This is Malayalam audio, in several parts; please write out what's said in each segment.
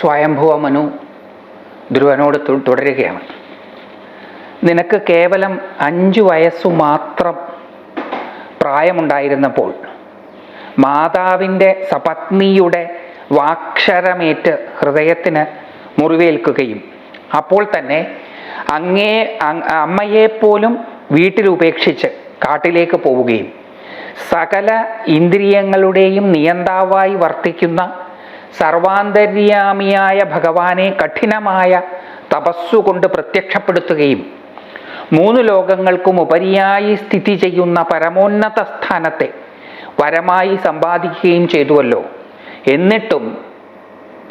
സ്വയംഭുവ മനു ധ്രുവനോട് തുടരുകയാണ്. നിനക്ക് കേവലം അഞ്ച് വയസ്സു മാത്രം പ്രായമുണ്ടായിരുന്നപ്പോൾ മാതാവിന്റെ സപത്നിയുടെ വാക്ഷരമേറ്റ് ഹൃദയത്തിന് മുറിവേൽക്കുകയും അപ്പോൾ തന്നെ അങ്ങേ അമ്മയെപ്പോലും വീട്ടിൽ ഉപേക്ഷിച്ച് കാട്ടിലേക്ക് പോവുകയും സകല ഇന്ദ്രിയങ്ങളുടെയും നിയന്താവായി വർത്തിക്കുന്ന സർവാന്തര്യാമിയായ ഭഗവാനെ കഠിനമായ തപസ്സുകൊണ്ട് പ്രത്യക്ഷപ്പെടുത്തുകയും മൂന്ന് ലോകങ്ങൾക്കും ഉപരിയായി സ്ഥിതി ചെയ്യുന്ന പരമോന്നത സ്ഥാനത്തെ വരമായി സമ്പാദിക്കുകയും ചെയ്തുവല്ലോ. എന്നിട്ടും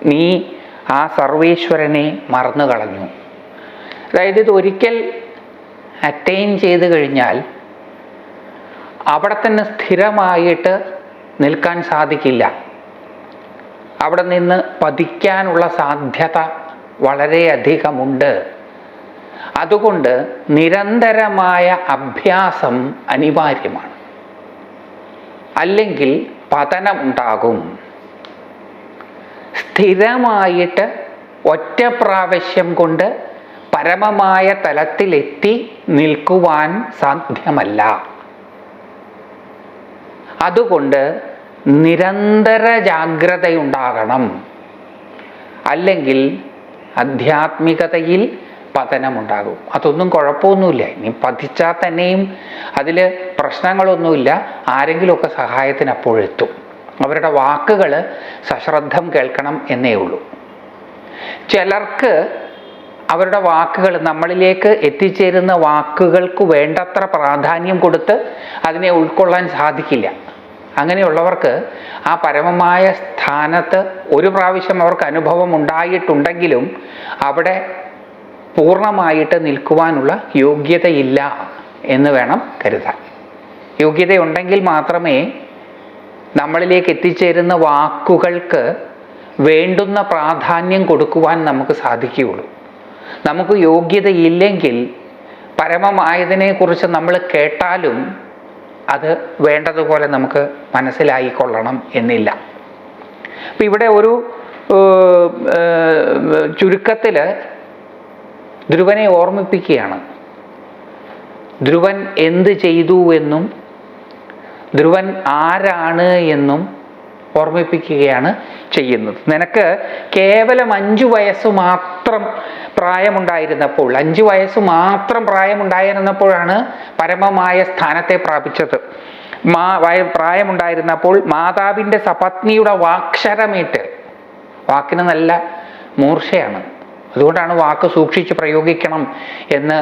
നീ ആ സർവേശ്വരനെ മറന്നു കളഞ്ഞു അതായത് ഇത് ഒരിക്കൽ അറ്റൈൻ ചെയ്ത് കഴിഞ്ഞാൽ അവിടെ തന്നെ സ്ഥിരമായിട്ട് നിൽക്കാൻ സാധിക്കില്ല. അവിടെ നിന്ന് പതിക്കാനുള്ള സാധ്യത വളരെയധികമുണ്ട്. അതുകൊണ്ട് നിരന്തരമായ അഭ്യാസം അനിവാര്യമാണ്. അല്ലെങ്കിൽ പതനമുണ്ടാകും. സ്ഥിരമായിട്ട് ഒറ്റ പ്രാവശ്യം കൊണ്ട് പരമമായ തലത്തിലെത്തി നിൽക്കുവാൻ സാധ്യമല്ല. അതുകൊണ്ട് നിരന്തര ജാഗ്രതയുണ്ടാകണം. അല്ലെങ്കിൽ ആധ്യാത്മികതയിൽ പതനമുണ്ടാകും. അതൊന്നും കുഴപ്പമൊന്നുമില്ല. ഇനി പതിച്ചാൽ തന്നെയും അതിൽ പ്രശ്നങ്ങളൊന്നുമില്ല. ആരെങ്കിലുമൊക്കെ സഹായത്തിന് അപ്പോഴെത്തും. അവരുടെ വാക്കുകൾ സശ്രദ്ധം കേൾക്കണം എന്നേ ഉള്ളൂ. ചിലർക്ക് അവരുടെ വാക്കുകൾ നമ്മളിലേക്ക് എത്തിച്ചേരുന്ന വാക്കുകൾക്ക് വേണ്ടത്ര പ്രാധാന്യം കൊടുത്ത് അതിനെ ഉൾക്കൊള്ളാൻ സാധിക്കില്ല. അങ്ങനെയുള്ളവർക്ക് ആ പരമമായ സ്ഥാനത്ത് ഒരു പ്രാവശ്യം അവർക്ക് അനുഭവം ഉണ്ടായിട്ടുണ്ടെങ്കിലും അവിടെ പൂർണമായിട്ട് നിൽക്കുവാനുള്ള യോഗ്യതയില്ല എന്ന് വേണം കരുതാൻ. യോഗ്യതയുണ്ടെങ്കിൽ മാത്രമേ നമ്മളിലേക്ക് എത്തിച്ചേരുന്ന വാക്കുകൾക്ക് വേണ്ടുന്ന പ്രാധാന്യം കൊടുക്കുവാൻ നമുക്ക് സാധിക്കുകയുള്ളൂ. നമുക്ക് യോഗ്യതയില്ലെങ്കിൽ പരമമായതിനെക്കുറിച്ച് നമ്മൾ കേട്ടാലും അത് വേണ്ടതുപോലെ നമുക്ക് മനസ്സിലായിക്കൊള്ളണം എന്നില്ല. അപ്പം ഇവിടെ ഒരു ചുരുക്കത്തിൽ ധ്രുവനെ ഓർമ്മിപ്പിക്കുകയാണ്. ധ്രുവൻ എന്ത് ചെയ്തു എന്നും ധ്രുവൻ ആരാണ് എന്നും ഓർമ്മിപ്പിക്കുകയാണ് ചെയ്യുന്നത്. നിനക്ക് കേവലം അഞ്ചു വയസ്സ് മാത്രം പ്രായമുണ്ടായിരുന്നപ്പോൾ അഞ്ചു വയസ്സ് മാത്രം പ്രായമുണ്ടായിരുന്നപ്പോഴാണ് പരമമായ സ്ഥാനത്തെ പ്രാപിച്ചത്. മാ പ്രായമുണ്ടായിരുന്നപ്പോൾ മാതാവിന്റെ സപത്നിയുടെ വാക്ഷരമേറ്റ് വാക്കിന് നല്ല മൂർച്ചയാണ്. അതുകൊണ്ടാണ് വാക്ക് സൂക്ഷിച്ച് പ്രയോഗിക്കണം എന്ന്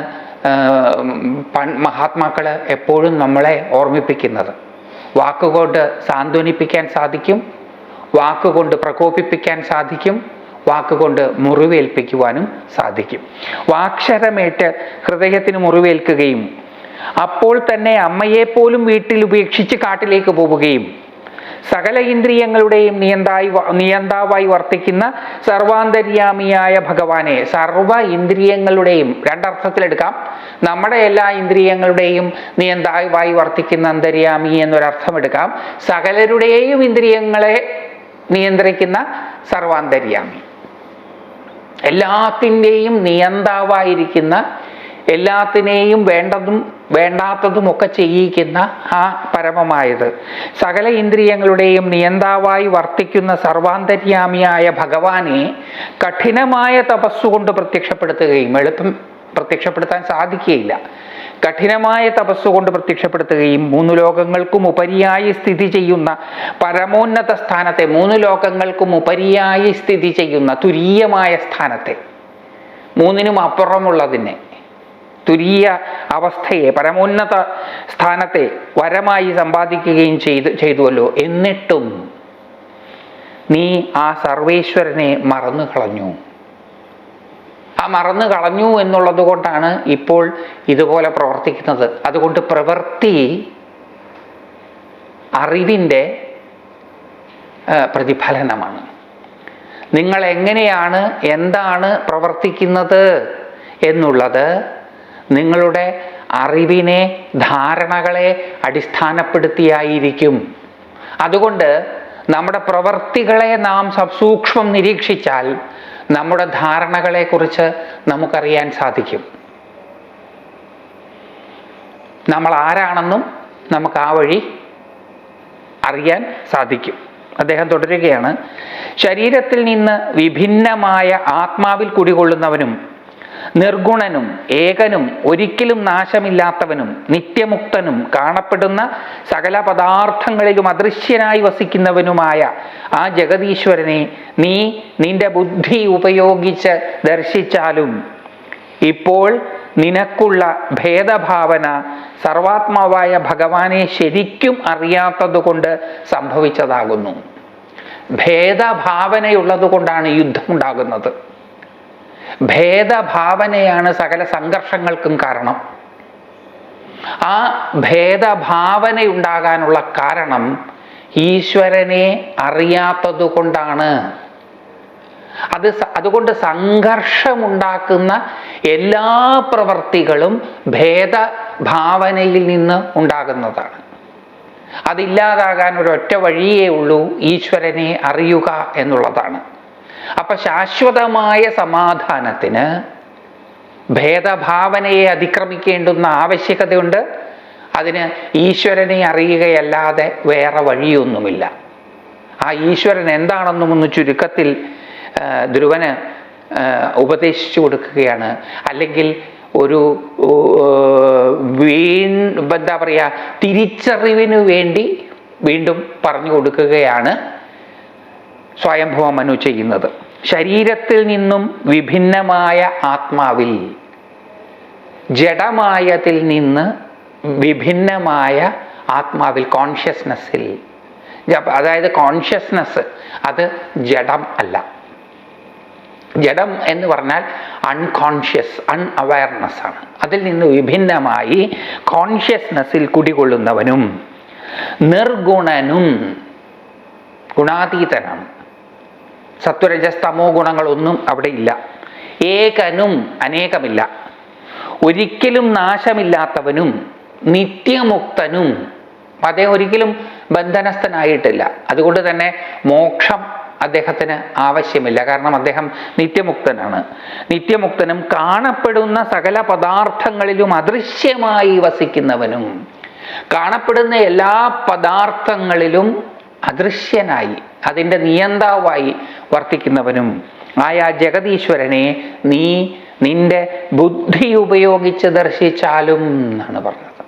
മഹാത്മാക്കൾ എപ്പോഴും നമ്മളെ ഓർമ്മിപ്പിക്കുന്നത്. വാക്കുകൊണ്ട് സാന്ത്വനിപ്പിക്കാൻ സാധിക്കും വാക്കുകൊണ്ട് പ്രകോപിപ്പിക്കാൻ സാധിക്കും വാക്കുകൊണ്ട് മുറിവേൽപ്പിക്കുവാനും സാധിക്കും. വാക്ഷരമേറ്റ് ഹൃദയത്തിന് മുറിവേൽക്കുകയും അപ്പോൾ തന്നെ അമ്മയെപ്പോലും വീട്ടിൽ ഉപേക്ഷിച്ച് കാട്ടിലേക്ക് പോവുകയും സകല ഇന്ദ്രിയങ്ങളുടെയും നിയന്തായി നിയന്താവായി വർത്തിക്കുന്ന സർവാന്തര്യാമിയായ ഭഗവാനെ സർവ ഇന്ദ്രിയങ്ങളുടെയും രണ്ടർത്ഥത്തിലെടുക്കാം. നമ്മുടെ എല്ലാ ഇന്ദ്രിയങ്ങളുടെയും നിയന്താവായി വർത്തിക്കുന്ന അന്തര്യാമി എന്നൊരർത്ഥം എടുക്കാം സകലരുടെയും ഇന്ദ്രിയങ്ങളെ നിയന്ത്രിക്കുന്ന സർവാന്തര്യാമി. എല്ലാത്തിന്റെയും നിയന്താവായിരിക്കുന്ന എല്ലാത്തിനെയും വേണ്ടതും വേണ്ടാത്തതും ഒക്കെ ചെയ്യിക്കുന്ന ആ പരമമായത്. സകല ഇന്ദ്രിയങ്ങളുടെയും നിയന്താവായി വർത്തിക്കുന്ന സർവാന്തര്യാമിയായ ഭഗവാനെ കഠിനമായ തപസ്സുകൊണ്ട് പ്രത്യക്ഷപ്പെടുത്തുകയും എളുപ്പം പ്രത്യക്ഷപ്പെടുത്താൻ സാധിക്കുകയില്ല. കഠിനമായ തപസ്സുകൊണ്ട് പ്രത്യക്ഷപ്പെടുത്തുകയും മൂന്ന് ലോകങ്ങൾക്കും ഉപരിയായി സ്ഥിതി ചെയ്യുന്ന പരമോന്നത സ്ഥാനത്തെ മൂന്ന് ലോകങ്ങൾക്കും ഉപരിയായി സ്ഥിതി ചെയ്യുന്ന തുരീയമായ സ്ഥാനത്തെ മൂന്നിനും അപ്പുറമുള്ളതിനെ തുരീയ അവസ്ഥയെ പരമോന്നത സ്ഥാനത്തെ വരമായി സമ്പാദിക്കുകയും ചെയ്തു ചെയ്തുവല്ലോ. എന്നിട്ടും നീ ആ സർവേശ്വരനെ മറന്നു കളഞ്ഞു. ആ മറന്നു കളഞ്ഞു എന്നുള്ളത് കൊണ്ടാണ് ഇപ്പോൾ ഇതുപോലെ പ്രവർത്തിക്കുന്നത്. അതുകൊണ്ട് പ്രവൃത്തി അറിവിന്റെ പ്രതിഫലനമാണ്. നിങ്ങൾ എങ്ങനെയാണ് എന്താണ് പ്രവർത്തിക്കുന്നത് എന്നുള്ളത് നിങ്ങളുടെ അറിവിനെ ധാരണകളെ അടിസ്ഥാനപ്പെടുത്തിയായിരിക്കും. അതുകൊണ്ട് നമ്മുടെ പ്രവർത്തികളെ നാം സസൂക്ഷ്മം നിരീക്ഷിച്ചാൽ നമ്മുടെ ധാരണകളെക്കുറിച്ച് നമുക്കറിയാൻ സാധിക്കും. നമ്മൾ ആരാണെന്നും നമുക്ക് ആ വഴി അറിയാൻ സാധിക്കും. അദ്ദേഹം തുടരുകയാണ് ശരീരത്തിൽ നിന്ന് വിഭിന്നമായ ആത്മാവിൽ കുടികൊള്ളുന്നവനും നിർഗുണനും ഏകനും ഒരിക്കലും നാശമില്ലാത്തവനും നിത്യമുക്തനും കാണപ്പെടുന്ന സകല പദാർത്ഥങ്ങളിലും അദൃശ്യനായി വസിക്കുന്നവനുമായ ആ ജഗതീശ്വരനെ നീ നിന്റെ ബുദ്ധി ഉപയോഗിച്ച് ദർശിച്ചാലും ഇപ്പോൾ നിനക്കുള്ള ഭേദഭാവന സർവാത്മാവായ ഭഗവാനെ ശരിക്കും അറിയാത്തതുകൊണ്ട് സംഭവിച്ചതാകുന്നു. ഭേദഭാവനയുള്ളത് കൊണ്ടാണ് യുദ്ധം ഉണ്ടാകുന്നത് ഭേദഭാവനയാണ് സകല സംഘർഷങ്ങൾക്കും കാരണം. ആ ഭേദഭാവനയുണ്ടാകാനുള്ള കാരണം ഈശ്വരനെ അറിയാത്തതുകൊണ്ടാണ്. അത് അതുകൊണ്ട് സംഘർഷമുണ്ടാക്കുന്ന എല്ലാ പ്രവർത്തികളും ഭേദഭാവനയിൽ നിന്ന് ഉണ്ടാകുന്നതാണ്. അതില്ലാതാകാൻ ഒരൊറ്റ വഴിയേ ഉള്ളൂ ഈശ്വരനെ അറിയുക എന്നുള്ളതാണ്. അപ്പൊ ശാശ്വതമായ സമാധാനത്തിന് ഭേദഭാവനയെ അതിക്രമിക്കേണ്ടുന്ന ആവശ്യകതയുണ്ട്. അതിന് ഈശ്വരനെ അറിയുകയല്ലാതെ വേറെ വഴിയൊന്നുമില്ല. ആ ഈശ്വരൻ എന്താണെന്നും ഒന്ന് ചുരുക്കത്തിൽ ധ്രുവന് ഉപദേശിച്ചു കൊടുക്കുകയാണ്. അല്ലെങ്കിൽ ഒരു വീ എന്താ പറയുക തിരിച്ചറിവിന് വേണ്ടി വീണ്ടും പറഞ്ഞു കൊടുക്കുകയാണ്. സ്വയംഭവ മനു ചെയ്യുന്നത് ശരീരത്തിൽ നിന്നും വിഭിന്നമായ ആത്മാവിൽ ജഡമായതിൽ നിന്ന് വിഭിന്നമായ ആത്മാവിൽ കോൺഷ്യസ്നെസ്സിൽ അതായത് കോൺഷ്യസ്നെസ് അത് ജഡം അല്ല. ജഡം എന്ന് പറഞ്ഞാൽ അൺകോൺഷ്യസ് അൺഅവയർനെസ് ആണ്. അതിൽ നിന്ന് വിഭിന്നമായി കോൺഷ്യസ്നെസ്സിൽ കുടികൊള്ളുന്നവനും നിർഗുണനും ഗുണാതീതനാണ്. സത്വരജസ്തമോ ഗുണങ്ങളൊന്നും അവിടെ ഇല്ല. ഏകനും അനേകമില്ല. ഒരിക്കലും നാശമില്ലാത്തവനും നിത്യമുക്തനും അദ്ദേഹം ഒരിക്കലും ബന്ധനസ്ഥനായിട്ടില്ല. അതുകൊണ്ട് തന്നെ മോക്ഷം അദ്ദേഹത്തിന് ആവശ്യമില്ല. കാരണം അദ്ദേഹം നിത്യമുക്തനാണ്. നിത്യമുക്തനും കാണപ്പെടുന്ന സകല പദാർത്ഥങ്ങളിലും അദൃശ്യമായി വസിക്കുന്നവനും കാണപ്പെടുന്ന എല്ലാ പദാർത്ഥങ്ങളിലും അദൃശ്യനായി അതിന്റെ നിയന്താവായി വർത്തിക്കുന്നവനും ആയ ജഗതീശ്വരനെ നീ നിന്റെ ബുദ്ധി ഉപയോഗിച്ച് ദർശിച്ചാലും എന്നാണ് പറഞ്ഞത്.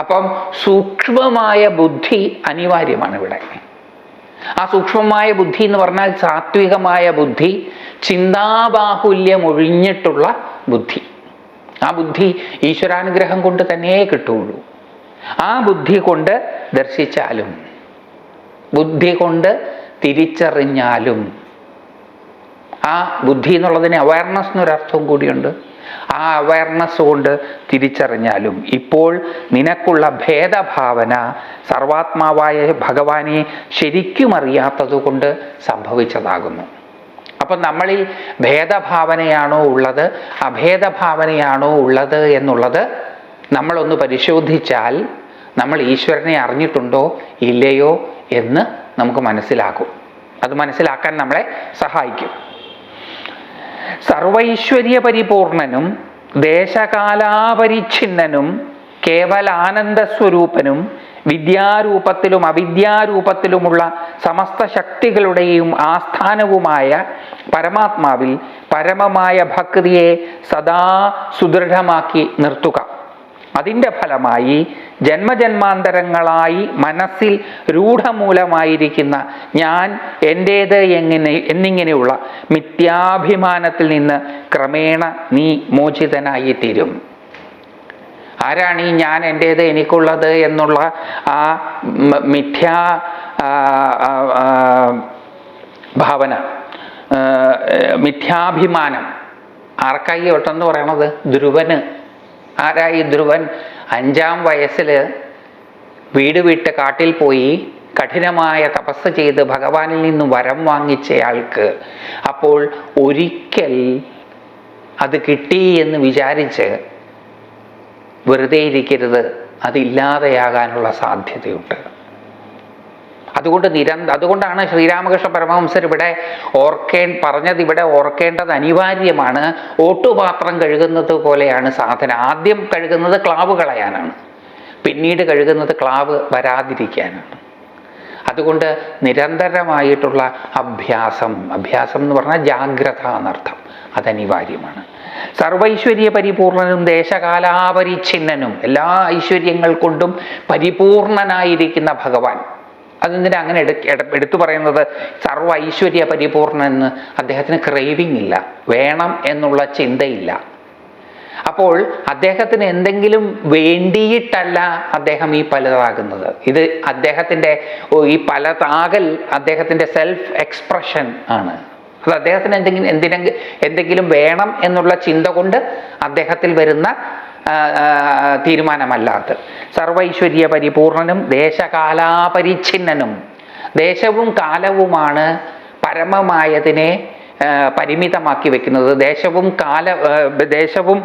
അപ്പം സൂക്ഷ്മമായ ബുദ്ധി അനിവാര്യമാണ് ഇവിടെ. ആ സൂക്ഷ്മമായ ബുദ്ധി എന്ന് പറഞ്ഞാൽ സാത്വികമായ ബുദ്ധി ചിന്താബാഹുല്യം ഒഴിഞ്ഞിട്ടുള്ള ബുദ്ധി. ആ ബുദ്ധി ഈശ്വരാനുഗ്രഹം കൊണ്ട് തന്നെ കിട്ടുള്ളൂ ആ ബുദ്ധി കൊണ്ട് ദർശിച്ചാലും ബുദ്ധി കൊണ്ട് തിരിച്ചറിഞ്ഞാലും. ആ ബുദ്ധി എന്നുള്ളതിന് അവയർനെസ് എന്നൊരർത്ഥവും കൂടിയുണ്ട്. ആ അവയർനെസ് കൊണ്ട് തിരിച്ചറിഞ്ഞാലും. ഇപ്പോൾ നിനക്കുള്ള ഭേദഭാവന സർവാത്മാവായ ഭഗവാനെ ശരിക്കും അറിയാത്തതുകൊണ്ട് സംഭവിച്ചതാകുന്നു. അപ്പം നമ്മളിൽ ഭേദഭാവനയാണോ ഉള്ളത് അഭേദഭാവനയാണോ ഉള്ളത് എന്നുള്ളത് നമ്മളൊന്ന് പരിശോധിച്ചാൽ നമ്മൾ ഈശ്വരനെ അറിഞ്ഞിട്ടുണ്ടോ ഇല്ലയോ എന്ന് നമുക്ക് മനസ്സിലാക്കും. അത് മനസ്സിലാക്കാൻ നമ്മളെ സഹായിക്കും. സർവൈശ്വര്യ പരിപൂർണനും ദേശകാലാപരിച്ഛിന്നനും കേവലാനന്ദ സ്വരൂപനും വിദ്യാരൂപത്തിലും അവിദ്യാരൂപത്തിലുമുള്ള സമസ്ത ശക്തികളുടെയും ആസ്ഥാനവുമായ പരമാത്മാവിൽ പരമമായ ഭക്തിയെ സദാ സുദൃഢമാക്കി നിർത്തുക. അതിന്റെ ഫലമായി ജന്മജന്മാന്തരങ്ങളായി മനസ്സിൽ രൂഢമൂലമായിരിക്കുന്ന ഞാൻ എന്റേത് എങ്ങനെ എന്നിങ്ങനെയുള്ള മിഥ്യാഭിമാനത്തിൽ നിന്ന് ക്രമേണ നീ മോചിതനായി തീരും ആരാണ് ഈ ഞാൻ എന്റേത് എനിക്കുള്ളത് എന്നുള്ള ആ മിഥ്യാ ഭാവന മിഥ്യാഭിമാനം. ആർക്കായി ഒട്ടെന്ന് പറയണത്? ധ്രുവന്. ആരായി ധ്രുവൻ അഞ്ചാം വയസ്സിൽ വീട് വിട്ട് കാട്ടിൽ പോയി കഠിനമായ തപസ് ചെയ്ത് ഭഗവാനിൽ നിന്ന് വരം വാങ്ങിച്ചയാൾക്ക്. അപ്പോൾ ഒരിക്കൽ അത് കിട്ടി എന്ന് വിചാരിച്ച് വെറുതെ ഇരിക്കരുത് അതില്ലാതെയാകാനുള്ള സാധ്യതയുണ്ട്. അതുകൊണ്ട് നിരന്ത അതുകൊണ്ടാണ് ശ്രീരാമകൃഷ്ണ പരമഹംസർ ഇവിടെ ഓർക്കേ പറഞ്ഞത് ഇവിടെ ഓർക്കേണ്ടത് അനിവാര്യമാണ്. ഓട്ടുപാത്രം കഴുകുന്നത് പോലെയാണ് സാധന. ആദ്യം കഴുകുന്നത് ക്ലാവ് കളയാനാണ്. പിന്നീട് കഴുകുന്നത് ക്ലാവ് വരാതിരിക്കാനാണ്. അതുകൊണ്ട് നിരന്തരമായിട്ടുള്ള അഭ്യാസം അഭ്യാസം എന്ന് പറഞ്ഞാൽ ജാഗ്രത എന്നർത്ഥം. അതനിവാര്യമാണ്. സർവൈശ്വര്യ പരിപൂർണനും ദേശകാലാപരിച്ഛിന്നനും എല്ലാ ഐശ്വര്യങ്ങൾ കൊണ്ടും പരിപൂർണനായിരിക്കുന്ന ഭഗവാൻ. അതെന്തിനാ അങ്ങനെ എടുക്ക എടുത്തു പറയുന്നത്? സർവ ഐശ്വര്യ പരിപൂർണ എന്ന്. അദ്ദേഹത്തിന് ക്രേവിങ് ഇല്ല. വേണം എന്നുള്ള ചിന്തയില്ല. അപ്പോൾ അദ്ദേഹത്തിന് എന്തെങ്കിലും വേണ്ടിയിട്ടല്ല അദ്ദേഹം ഈ പലതാകുന്നത്. ഇത് അദ്ദേഹത്തിന്റെ ഈ പലതാകൽ അദ്ദേഹത്തിന്റെ സെൽഫ് എക്സ്പ്രഷൻ ആണ്. അത് അദ്ദേഹത്തിന് എന്തെങ്കിലും എന്തിനെങ്കിലും എന്തെങ്കിലും വേണം എന്നുള്ള ചിന്ത കൊണ്ട് അദ്ദേഹത്തിൽ വരുന്ന തീരുമാനമല്ലാത്ത സർവൈശ്വര്യ പരിപൂർണനും ദേശകാലാപരിച്ഛിന്നനും. ദേശവും കാലവുമാണ് പരമമായതിനെ പരിമിതമാക്കി വെക്കുന്നത്. ദേശവും കാല ദേശവും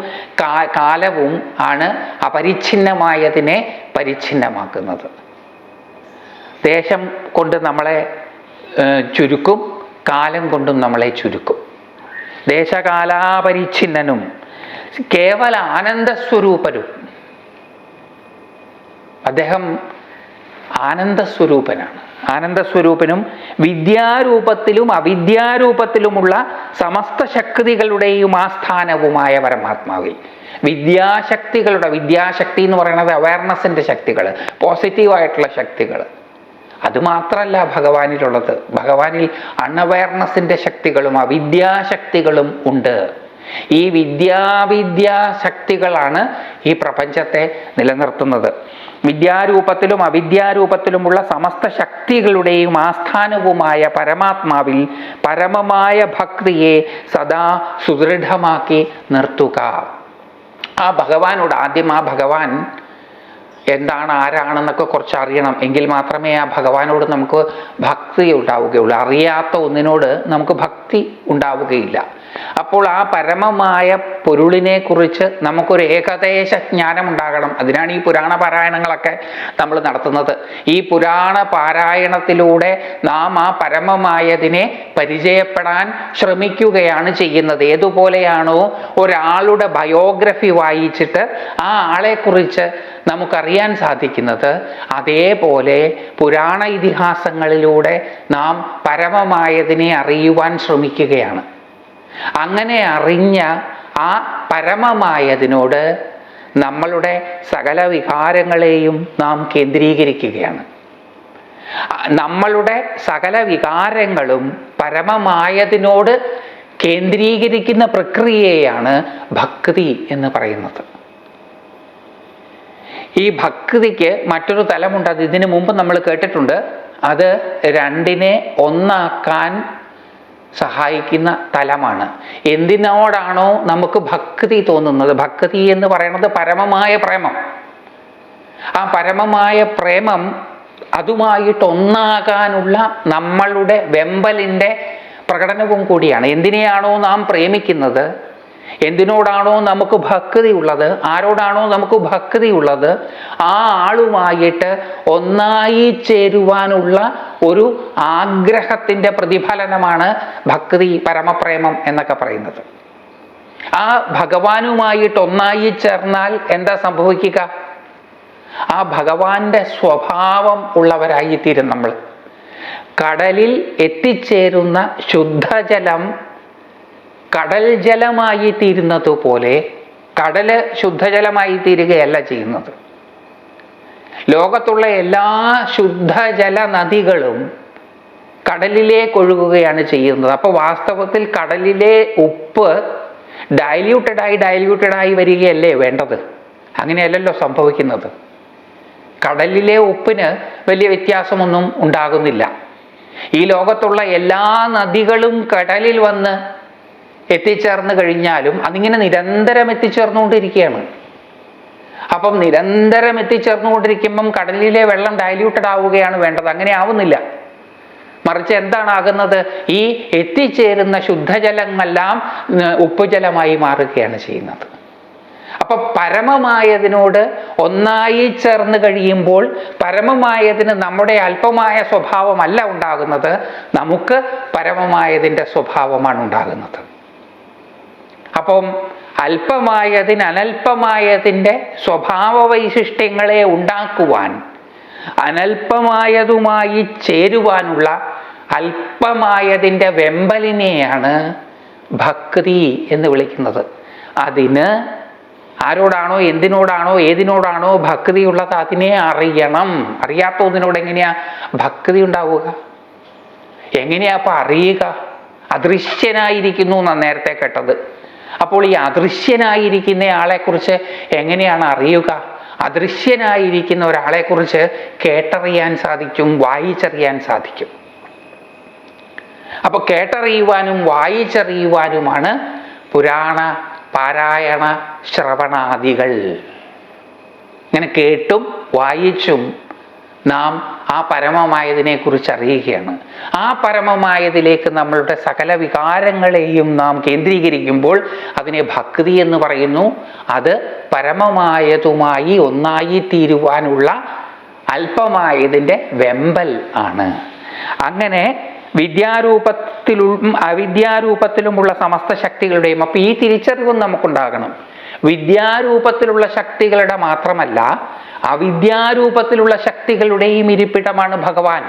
കാലവും ആണ് അപരിച്ഛിന്നമായതിനെ പരിച്ഛിന്നമാക്കുന്നത്. ദേശം കൊണ്ട് നമ്മളെ ചുരുക്കും കാലം കൊണ്ടും നമ്മളെ ചുരുക്കും. ദേശകാലാപരിച്ഛിന്നനും കേവല ആനന്ദസ്വരൂപനും അദ്ദേഹം ആനന്ദസ്വരൂപനാണ്. ആനന്ദസ്വരൂപനും വിദ്യാരൂപത്തിലും അവിദ്യാരൂപത്തിലുമുള്ള സമസ്ത ശക്തികളുടെയും ആസ്ഥാനവുമായ പരമാത്മാവിൽ വിദ്യാശക്തികളുടെ വിദ്യാശക്തി എന്ന് പറയുന്നത് അവയർനെസ്സിന്റെ ശക്തികൾ പോസിറ്റീവായിട്ടുള്ള ശക്തികൾ അതുമാത്രമല്ല ഭഗവാനിലുള്ളത്. ഭഗവാനിൽ അൺഅവയർനെസ്സിന്റെ ശക്തികളും അവിദ്യാശക്തികളും ഉണ്ട്. ഈ വിദ്യാവിദ്യാശക്തികളാണ് ഈ പ്രപഞ്ചത്തെ നിലനിർത്തുന്നത്. വിദ്യാരൂപത്തിലും അവിദ്യാരൂപത്തിലുമുള്ള സമസ്ത ശക്തികളുടെയും ആസ്ഥാനവുമായ പരമാത്മാവിൽ പരമമായ ഭക്തിയെ സദാ സുദൃഢമാക്കി നിർത്തുക. ആ ഭഗവാനോട് ആദ്യം ആ ഭഗവാൻ എന്താണ് ആരാണെന്നൊക്കെ കുറച്ച് അറിയണം എങ്കിൽ മാത്രമേ ആ ഭഗവാനോട് നമുക്ക് ഭക്തി ഉണ്ടാവുകയുള്ളൂ. അറിയാത്ത ഒന്നിനോട് നമുക്ക് ഭക്തി ഉണ്ടാവുകയില്ല. അപ്പോൾ ആ പരമമായ പൊരുളിനെ കുറിച്ച് നമുക്കൊരു ഏകദേശ ജ്ഞാനം ഉണ്ടാകണം അതിനാണ് ഈ പുരാണ പാരായണങ്ങളൊക്കെ നമ്മൾ നടത്തുന്നത്. ഈ പുരാണ പാരായണത്തിലൂടെ നാം ആ പരമമായതിനെ പരിചയപ്പെടാൻ ശ്രമിക്കുകയാണ് ചെയ്യുന്നത്. ഏതുപോലെയാണോ ഒരാളുടെ ബയോഗ്രഫി വായിച്ചിട്ട് ആ ആളെക്കുറിച്ച് നമുക്കറിയാൻ സാധിക്കുന്നത്. അതേപോലെ പുരാണ ഇതിഹാസങ്ങളിലൂടെ നാം പരമമായതിനെ അറിയുവാൻ ശ്രമിക്കുകയാണ്. അങ്ങനെ അറിഞ്ഞ ആ പരമമായതിനോട് നമ്മളുടെ സകല വികാരങ്ങളെയും നാം കേന്ദ്രീകരിക്കുകയാണ്. നമ്മളുടെ സകല വികാരങ്ങളും പരമമായതിനോട് കേന്ദ്രീകരിക്കുന്ന പ്രക്രിയയാണ് ഭക്തി എന്ന് പറയുന്നത്. ഈ ഭക്തിക്ക് മറ്റൊരു തലമുണ്ട് അത് ഇതിനു മുമ്പ് നമ്മൾ കേട്ടിട്ടുണ്ട്. അത് രണ്ടിനെ ഒന്നാക്കാൻ സഹായിക്കുന്ന തലമാണ്. എന്തിനോടാണോ നമുക്ക് ഭക്തി തോന്നുന്നത്? ഭക്തി എന്ന് പറയുന്നത് പരമമായ പ്രേമം. ആ പരമമായ പ്രേമം അതുമായിട്ട് ഒന്നാകാനുള്ള നമ്മളുടെ വെമ്പലിന്റെ പ്രകടനവും കൂടിയാണ്. എന്തിനെയാണോ നാം പ്രേമിക്കുന്നത്? എന്തിനോടാണോ നമുക്ക് ഭക്തി ഉള്ളത്? ആരോടാണോ നമുക്ക് ഭക്തി ഉള്ളത്? ആ ആളുമായിട്ട് ഒന്നായി ചേരുവാനുള്ള ഒരു ആഗ്രഹത്തിന്റെ പ്രതിഫലനമാണ് ഭക്തി പരമപ്രേമം എന്നൊക്കെ പറയുന്നത്. ആ ഭഗവാനുമായിട്ട് ഒന്നായി ചേർന്നാൽ എന്താ സംഭവിക്കുക? ആ ഭഗവാന്റെ സ്വഭാവം ഉള്ളവരായിത്തീരും നമ്മൾ. കടലിൽ എത്തിച്ചേരുന്ന ശുദ്ധജലം കടൽ ജലമായി തീരുന്നത് പോലെ കടൽ ശുദ്ധജലമായി തീരുകയല്ല ചെയ്യുന്നത്. ലോകത്തുള്ള എല്ലാ ശുദ്ധജല നദികളും കടലിലേക്ക് ഒഴുകുകയാണ് ചെയ്യുന്നത്. അപ്പോൾ വാസ്തവത്തിൽ കടലിലെ ഉപ്പ് ഡയല്യൂട്ടഡായി ഡയല്യൂട്ടഡായി വരികയല്ലേ വേണ്ടത്? അങ്ങനെയല്ലല്ലോ സംഭവിക്കുന്നത്. കടലിലെ ഉപ്പിന് വലിയ വ്യത്യാസമൊന്നും ഉണ്ടാകുന്നില്ല. ഈ ലോകത്തുള്ള എല്ലാ നദികളും കടലിൽ വന്ന് എത്തിച്ചേർന്ന് കഴിഞ്ഞാലും അതിങ്ങനെ നിരന്തരം എത്തിച്ചേർന്നുകൊണ്ടിരിക്കുകയാണ്. അപ്പം നിരന്തരം എത്തിച്ചേർന്നുകൊണ്ടിരിക്കുമ്പം കടലിലെ വെള്ളം ഡയല്യൂട്ടഡ് ആവുകയാണ് വേണ്ടത്. അങ്ങനെ ആവുന്നില്ല. മറിച്ച് എന്താണ് ആകുന്നത്? ഈ എത്തിച്ചേരുന്ന ശുദ്ധജലങ്ങളെല്ലാം ഉപ്പുജലമായി മാറുകയാണ് ചെയ്യുന്നത്. അപ്പൊ പരമമായതിനോട് ഒന്നായി ചേർന്ന് കഴിയുമ്പോൾ പരമമായതിന് നമ്മുടെ അല്പമായ സ്വഭാവമല്ല ഉണ്ടാകുന്നത്. നമുക്ക് പരമമായതിന്റെ സ്വഭാവമാണ് ഉണ്ടാകുന്നത്. അപ്പം അല്പമായതിന് അനൽപമായതിന്റെ സ്വഭാവ വൈശിഷ്ട്യങ്ങളെ ഉണ്ടാക്കുവാൻ അനൽപമായതുമായി ചേരുവാനുള്ള അല്പമായതിന്റെ വെമ്പലിനെയാണ് ഭക്തി എന്ന് വിളിക്കുന്നത്. അതിന് ആരോടാണോ എന്തിനോടാണോ ഏതിനോടാണോ ഭക്തിയുള്ളത് അതിനെ അറിയണം. അറിയാത്ത ഒന്നിനോട് എങ്ങനെയാ ഭക്തി ഉണ്ടാവുക? എങ്ങനെയാ അപ്പൊ അറിയുക? അദൃശ്യനായിരിക്കുന്നു എന്നാണ് നേരത്തെ കേട്ടത്. അപ്പോൾ ഈ അദൃശ്യനായിരിക്കുന്ന ആളെക്കുറിച്ച് എങ്ങനെയാണ് അറിയുക? അദൃശ്യനായിരിക്കുന്ന ഒരാളെക്കുറിച്ച് കേട്ടറിയാൻ സാധിക്കും വായിച്ചറിയാൻ സാധിക്കും. അപ്പോൾ കേട്ടറിയുവാനും വായിച്ചറിയുവാനുമാണ് പുരാണ പാരായണ ശ്രവണാദികൾ. ഇങ്ങനെ കേട്ടും വായിച്ചും നാം ആ പരമമായതിനെ കുറിച്ച് അറിയുകയാണ്. ആ പരമമായതിലേക്ക് നമ്മളുടെ സകല വികാരങ്ങളെയും നാം കേന്ദ്രീകരിക്കുമ്പോൾ അതിനെ ഭക്തി എന്ന് പറയുന്നു. അത് പരമമായതുമായി ഒന്നായി തീരുവാനുള്ള അല്പമായതിന്റെ വെമ്പൽ ആണ്. അങ്ങനെ വിദ്യാരൂപത്തിലും അവിദ്യാരൂപത്തിലുമുള്ള സമസ്ത ശക്തികളുടെയും അപ്പൊ ഈ തിരിച്ചറിവും നമുക്കുണ്ടാകണം. വിദ്യാരൂപത്തിലുള്ള ശക്തികളുടെ മാത്രമല്ല അവിദ്യാരൂപത്തിലുള്ള ശക്തികളുടെയും ഇരിപ്പിടമാണ് ഭഗവാൻ.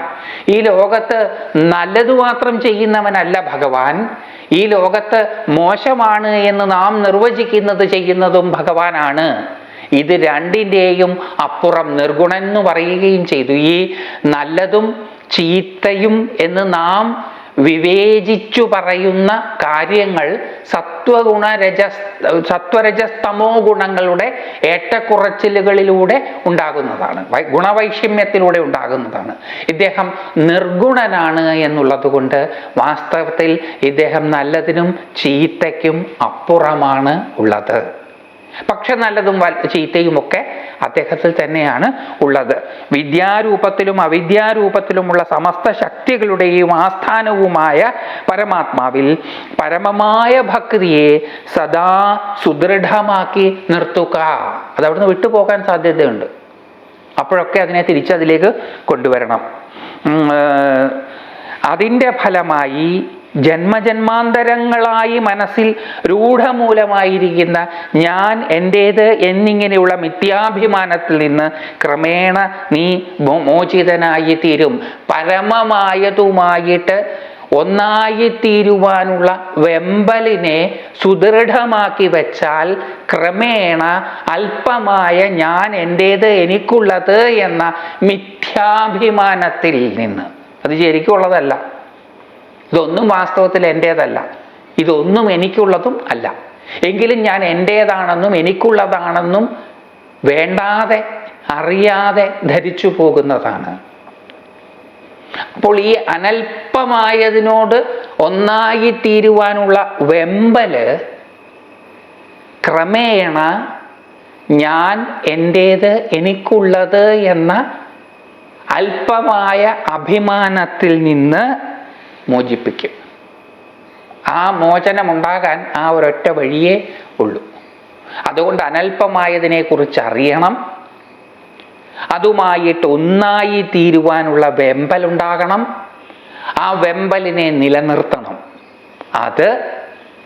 ഈ ലോകത്ത് നല്ലതു മാത്രം ചെയ്യുന്നവനല്ല ഭഗവാൻ. ഈ ലോകത്ത് മോശമാണ് എന്ന് നാം നിർവചിക്കുന്നത് ചെയ്യുന്നതും ഭഗവാനാണ്. ഇത് രണ്ടിന്റെയും അപ്പുറം നിർഗുണൻ എന്ന് പറയുകയും ചെയ്തു. ഈ നല്ലതും ചീത്തയും എന്ന് നാം വിവേചിച്ചു പറയുന്ന കാര്യങ്ങൾ സത്വഗുണ രജ സത്വരജസ്തമോ ഗുണങ്ങളുടെ ഏറ്റക്കുറച്ചിലുകളിലൂടെ ഉണ്ടാകുന്നതാണ്. ഗുണവൈഷമ്യത്തിലൂടെ ഉണ്ടാകുന്നതാണ്. ഇദ്ദേഹം നിർഗുണനാണ് എന്നുള്ളത് കൊണ്ട് വാസ്തവത്തിൽ ഇദ്ദേഹം നല്ലതിനും ചീത്തയ്ക്കും അപ്പുറമാണ് ഉള്ളത്. പക്ഷെ നല്ലതും ചീത്തയും ചീത്തയുമൊക്കെ അദ്ദേഹത്തിൽ തന്നെയാണ് ഉള്ളത്. വിദ്യാരൂപത്തിലും അവിദ്യാരൂപത്തിലുമുള്ള സമസ്ത ശക്തികളുടെയും ആസ്ഥാനവുമായ പരമാത്മാവിൽ പരമമായ ഭക്തിയെ സദാ സുദൃഢമാക്കി നിർത്തുക. അതവിടുന്ന് വിട്ടുപോകാൻ സാധ്യതയുണ്ട്. അപ്പോഴൊക്കെ അതിനെ തിരിച്ചതിലേക്ക് കൊണ്ടുവരണം. അതിന്റെ ഫലമായി ജന്മജന്മാന്തരങ്ങളായി മനസ്സിൽ രൂഢമൂലമായിരിക്കുന്ന ഞാൻ എന്റേത് എന്നിങ്ങനെയുള്ള മിഥ്യാഭിമാനത്തിൽ നിന്ന് ക്രമേണ നീ മോചിതനായി തീരും പരമമായതുമായിട്ട് ഒന്നായി തീരുവാനുള്ള വെമ്പലിനെ സുദൃഢമാക്കി വെച്ചാൽ ക്രമേണ അല്പമായ ഞാൻ എന്റേത് എനിക്കുള്ളത് എന്ന മിഥ്യാഭിമാനത്തിൽ നിന്ന്. അത് ശരിക്കുള്ളതല്ല. ഇതൊന്നും വാസ്തവത്തിൽ എന്റേതല്ല ഇതൊന്നും എനിക്കുള്ളതും അല്ല. എങ്കിലും ഞാൻ എന്റേതാണെന്നും എനിക്കുള്ളതാണെന്നും വേണ്ടാതെ അറിയാതെ ധരിച്ചു പോകുന്നതാണ്. അപ്പോൾ ഈ അനൽപ്പമായതിനോട് ഒന്നായി തീരുവാനുള്ള വെമ്പൽ ക്രമേണ ഞാൻ എന്റേത് എനിക്കുള്ളത് എന്ന അല്പമായ അഭിമാനത്തിൽ നിന്ന് മോചിപ്പിക്കും. ആ മോചനമുണ്ടാകാൻ ആ ഒരൊറ്റ വഴിയേ ഉള്ളൂ. അതുകൊണ്ട് അനൽപമായതിനെ കുറിച്ച് അറിയണം അതുമായിട്ട് ഒന്നായി തീരുവാനുള്ള വെമ്പലുണ്ടാകണം. ആ വെമ്പലിനെ നിലനിർത്തണം. അത്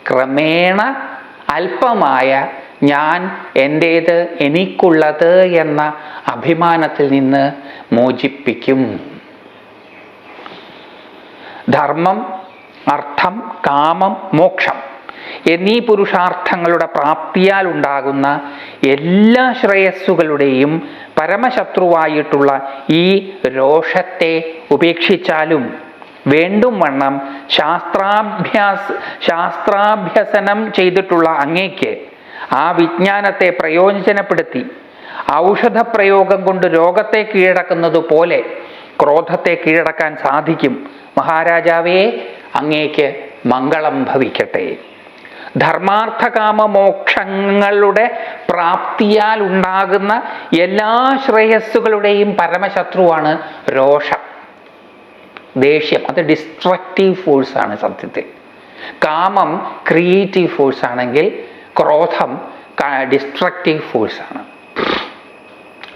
ക്രമേണ അല്പമായ ഞാൻ എന്റേത് എനിക്കുള്ളത് എന്ന അഭിമാനത്തിൽ നിന്ന് മോചിപ്പിക്കും. ധർമ്മം അർത്ഥം കാമം മോക്ഷം എന്നീ പുരുഷാർത്ഥങ്ങളുടെ പ്രാപ്തിയാൽ ഉണ്ടാകുന്ന എല്ലാ ശ്രേയസ്സുകളുടെയും പരമശത്രുവായിട്ടുള്ള ഈ രോഷത്തെ ഉപേക്ഷിച്ചാലും വേണ്ടും വണ്ണം ശാസ്ത്രാഭ്യാസ ശാസ്ത്രാഭ്യസനം ചെയ്തിട്ടുള്ള അങ്ങേക്ക് ആ വിജ്ഞാനത്തെ പ്രയോജനപ്പെടുത്തി ഔഷധപ്രയോഗം കൊണ്ട് രോഗത്തെ കീഴടക്കുന്നത് പോലെ ക്രോധത്തെ കീഴടക്കാൻ സാധിക്കും. മഹാരാജാവേ അങ്ങേക്ക് മംഗളം ഭവിക്കട്ടെ. ധർമാർത്ഥകാമ മോക്ഷങ്ങളുടെ പ്രാപ്തിയാൽ ഉണ്ടാകുന്ന എല്ലാ ശ്രേയസ്സുകളുടെയും പരമശത്രുവാണ് രോഷം. ദേഷ്യം അത് ഡിസ്ട്രക്റ്റീവ് ഫോഴ്സാണ് സത്യത്തിൽ. കാമം ക്രിയേറ്റീവ് ഫോഴ്സ് ആണെങ്കിൽ ക്രോധം ഡിസ്ട്രക്റ്റീവ് ഫോഴ്സാണ് ആണ്.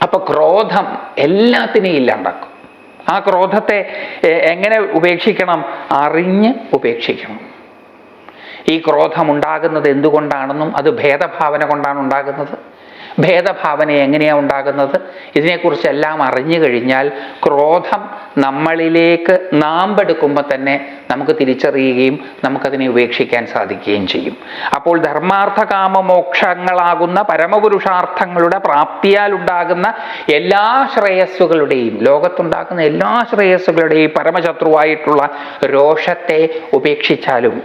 അപ്പൊ ക്രോധം എല്ലാത്തിനെയും ഇല്ലാണ്ടാക്കും. ആ ക്രോധത്തെ എങ്ങനെ ഉപേക്ഷിക്കണം? അറിഞ്ഞ് ഉപേക്ഷിക്കണം. ഈ ക്രോധം ഉണ്ടാകുന്നത് എന്തുകൊണ്ടാണെന്നും അത് ഭേദഭാവന കൊണ്ടാണ് ഉണ്ടാകുന്നത്. ഭേദഭാവന എങ്ങനെയാണ് ഉണ്ടാകുന്നത്? ഇതിനെക്കുറിച്ചെല്ലാം അറിഞ്ഞു കഴിഞ്ഞാൽ ക്രോധം നമ്മളിലേക്ക് നാമ്പെടുക്കുമ്പോൾ തന്നെ നമുക്ക് തിരിച്ചറിയുകയും നമുക്കതിനെ ഉപേക്ഷിക്കാൻ സാധിക്കുകയും ചെയ്യും. അപ്പോൾ ധർമാർത്ഥകാമ മോക്ഷങ്ങളാകുന്ന പരമപുരുഷാർത്ഥങ്ങളുടെ പ്രാപ്തിയാൽ ഉണ്ടാകുന്ന എല്ലാ ശ്രേയസ്സുകളുടെയും ലോകത്തുണ്ടാകുന്ന എല്ലാ ശ്രേയസ്സുകളുടെയും പരമശത്രുവായിട്ടുള്ള രോഷത്തെ ഉപേക്ഷിച്ചാലും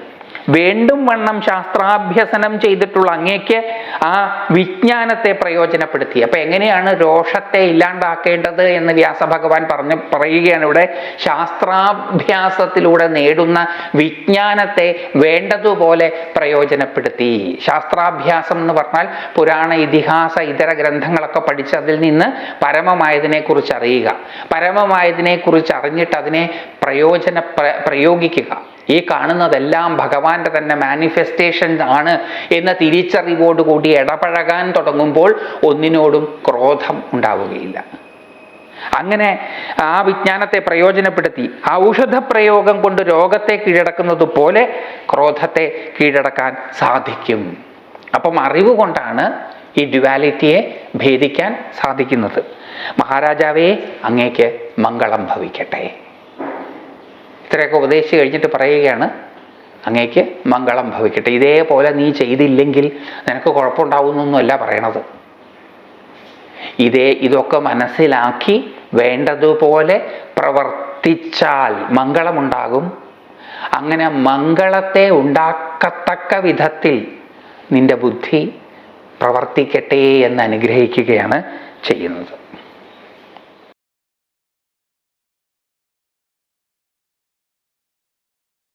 വേണ്ടും വണ്ണം ശാസ്ത്രാഭ്യസനം ചെയ്തിട്ടുള്ള അങ്ങേക്ക് ആ വിജ്ഞാനത്തെ പ്രയോജനപ്പെടുത്തി. അപ്പൊ എങ്ങനെയാണ് രോഷത്തെ ഇല്ലാണ്ടാക്കേണ്ടത് എന്ന് വ്യാസഭഗവാൻ പറഞ്ഞു പറയുകയാണ് ഇവിടെ. ശാസ്ത്രാഭ്യാസത്തിലൂടെ നേടുന്ന വിജ്ഞാനത്തെ വേണ്ടതുപോലെ പ്രയോജനപ്പെടുത്തി. ശാസ്ത്രാഭ്യാസം എന്ന് പറഞ്ഞാൽ പുരാണ ഇതിഹാസ ഇതര ഗ്രന്ഥങ്ങളൊക്കെ പഠിച്ച് അതിൽ നിന്ന് പരമമായതിനെ കുറിച്ച് അറിയുക പരമമായതിനെ കുറിച്ച് അറിഞ്ഞിട്ട് അതിനെ പ്രയോജന പ്ര- പ്രയോഗിക്കുക. ഈ കാണുന്നതെല്ലാം ഭഗവാന്റെ തന്നെ മാനിഫെസ്റ്റേഷൻ ആണ് എന്ന തിരിച്ചറിവോടുകൂടി ഇടപഴകാൻ തുടങ്ങുമ്പോൾ ഒന്നിനോടും ക്രോധം ഉണ്ടാവുകയില്ല. അങ്ങനെ ആ വിജ്ഞാനത്തെ പ്രയോജനപ്പെടുത്തി ഔഷധ പ്രയോഗം കൊണ്ട് രോഗത്തെ കീഴടക്കുന്നത് പോലെ ക്രോധത്തെ കീഴടക്കാൻ സാധിക്കും. അപ്പം അറിവ് കൊണ്ടാണ് ഈ ഡ്യുവാലിറ്റിയെ ഭേദിക്കാൻ സാധിക്കുന്നത്. മഹാരാജാവേ അങ്ങേക്ക് മംഗളം ഭവിക്കട്ടെ. ഇത്രയൊക്കെ ഉപദേശിച്ച് കഴിഞ്ഞിട്ട് പറയുകയാണ് അങ്ങേക്ക് മംഗളം ഭവിക്കട്ടെ. ഇതേപോലെ നീ ചെയ്തില്ലെങ്കിൽ നിനക്ക് കുഴപ്പമുണ്ടാവുന്നൊന്നുമല്ല പറയണത്. ഇതേ ഇതൊക്കെ മനസ്സിലാക്കി വേണ്ടതുപോലെ പ്രവർത്തിച്ചാൽ മംഗളമുണ്ടാകും. അങ്ങനെ മംഗളത്തെ ഉണ്ടാക്കത്തക്ക വിധത്തിൽ നിന്റെ ബുദ്ധി പ്രവർത്തിക്കട്ടെ എന്ന് അനുഗ്രഹിക്കുകയാണ് ചെയ്യുന്നത്.